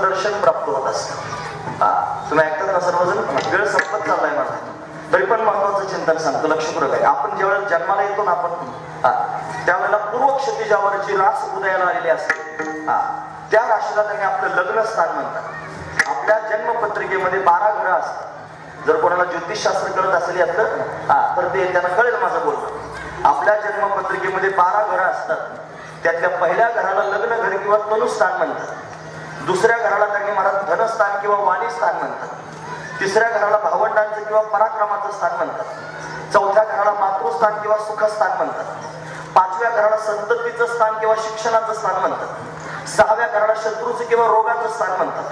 दर्शन प्राप्त होत असतं. हा तुम्ही ऐकतात ना सर्वजण? वेळ संपत चाललाय माझा तरी पण महत्वाचं चिंतन सांगतो लक्षपूर्वक आहे. आपण ज्यावेळेला जन्माला येतो ना आपण हा त्यावेळेला पूर्व क्षतिजावरची रास उदयाला आलेली असते हा त्या राशीला त्यांनी आपलं लग्न स्थान म्हणतात. आपल्या जन्मपत्रिकेमध्ये बारा ग्रह असतात. जर कोणाला ज्योतिषशास्त्र कळत असेल यातलं हा तर ते त्यांना कळेल माझं बोलणं. आपल्या जन्मपत्रिकेमध्ये बारा घरं असतात. त्यातल्या पहिल्या घराला लग्न घर किंवा तनुस्थान म्हणतात. दुसऱ्या घराला त्यांनी मला धनस्थान किंवा वाणी स्थान म्हणतात. तिसऱ्या घराला भावंडांचं किंवा पराक्रमाचं स्थान म्हणतात. चौथ्या घराला मातृस्थान किंवा सुखस्थान म्हणतात. पाचव्या घराला संततीचं स्थान किंवा शिक्षणाचं स्थान म्हणतात. सहाव्या घराला शत्रूचं किंवा रोगाचं स्थान म्हणतात.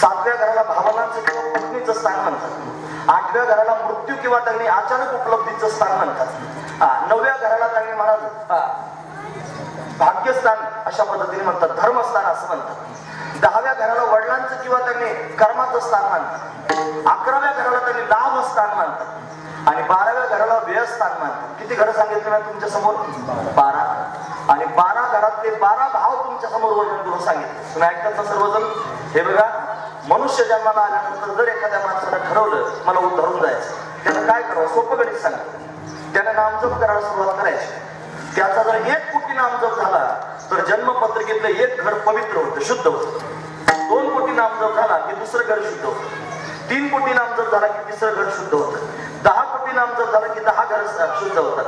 सातव्या घराला भावनांचं किंवा पत्नीचं स्थान म्हणतात. आठव्या घराला मृत्यू किंवा त्यांनी अचानक उपलब्धीचं स्थान म्हणतात. नवव्या घराला त्यांनी महाराज भाग्यस्थान अशा पद्धतीने म्हणतात. धर्मस्थान असं म्हणतात. दहाव्या घराला वडिलांचं किंवा त्यांनी कर्माचं स्थान मानतात अकराव्या घराला त्यांनी लाभ स्थान मानतात आणि बाराव्या घराला व्ययस्थान मानतात किती घरं सांगितले ना तुमच्यासमोर? बारा. आणि बारा घरातले बारा भाव तुमच्यासमोर वर्णन करून सांगितले. तुम्ही ऐकतात ना सर्वजण? हे बघा मनुष्य जन्माला आल्यानंतर जर एखाद्या माणसानं ठरवलं मला उद्धरून जायचं. त्यानं काय करावं? सोपं गणित सांगा. त्यानं नामजप करायला सुरुवात करायची. त्याचा जर एक कोटी नामजप झाला तर जन्मपत्रिकेतलं एक घर पवित्र होतं शुद्ध होतं दोन कोटी नामजप झाला की दुसरं घर शुद्ध होतं तीन कोटी नामजप झाला की तिसरं घर शुद्ध होतं दहा कोटी नामजप झाला की दहा घर शुद्ध होतात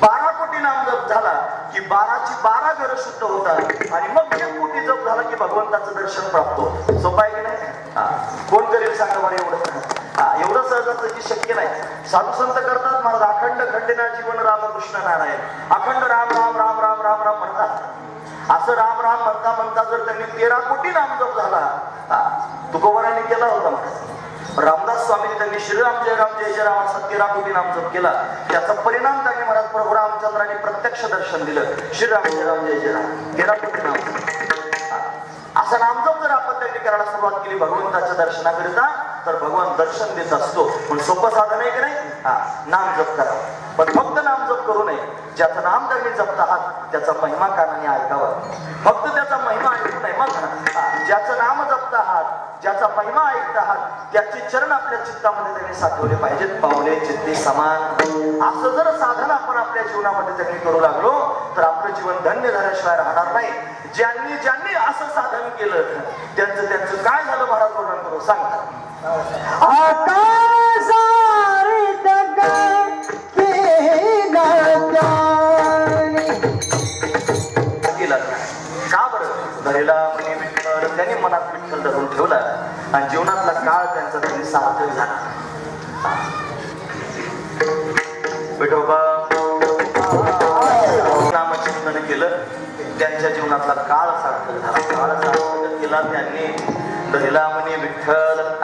बारा कोटी नामजप झाला की बाराची बारा घर शुद्ध होतात आणि मग एक कोटी जप झाला की भगवंताचं दर्शन प्राप्त होतं सोपं आहे की नाही कोण करेल सांगा मला एवढं हा, एवढं सहजासहजी शक्य नाही साधू संत करतात महाराज अखंड खंडेना जीवन रामकृष्ण नारायण अखंड राम राम राम राम राम राम म्हणतात असं राम म्हणता म्हणता जर त्यांनी तेरा कोटी नामजप झाला हा, तुकोबारांनी केला होता महाराज रामदास स्वामींनी त्यांनी श्रीराम जय राम जय जय राम असा तेरा कोटी नामजप केला. त्याचा परिणाम त्यांनी महाराज प्रभू रामचंद्रांनी प्रत्यक्ष दर्शन दिलं. श्रीराम जय राम जय जय राम तेरा कोटी नामजप. असा नामजप जर आपण त्यांनी करायला सुरुवात केली भगवंताच्या दर्शनाकरिता तर भगवान दर्शन देत असतो. पण सोपं साधन आहे की नाही? हा नाम जप करा. पण फक्त नाम जप करू नये. ज्याचं नाम त्यांनी जपत आहात त्याचा महिमा कानाने ऐकावा. फक्त त्याचा महिमा ऐकू नये. मग ज्याचं नाम जपत आहात ज्याचा महिमा ऐकत आहात त्याचे चरण आपल्या चित्तामध्ये त्यांनी साठवले पाहिजेत. पावले चित्ते समान. असं जर साधन आपण आपल्या जीवनामध्ये त्यांनी करू लागलो तर आपलं जीवन धन्य झाल्याशिवाय राहणार नाही. ज्यांनी ज्यांनी असं साधन केलं त्यांचं त्यांचं काय झालं महाराज वर्णन करून सांगतात त्याने. केला का बरं? धरेला म्हणे त्यांनी मनात विठ्ठल धरून ठेवला. आणि जीवनातला काळ त्यांचा त्यांनी सार्थक झाला. विठोबा नामचिंतन केलं. त्यांच्या जीवनातला काळ सार्थक झाला. काळ सार्थक केला त्यांनी. धरेला म्हणे विठ्ठल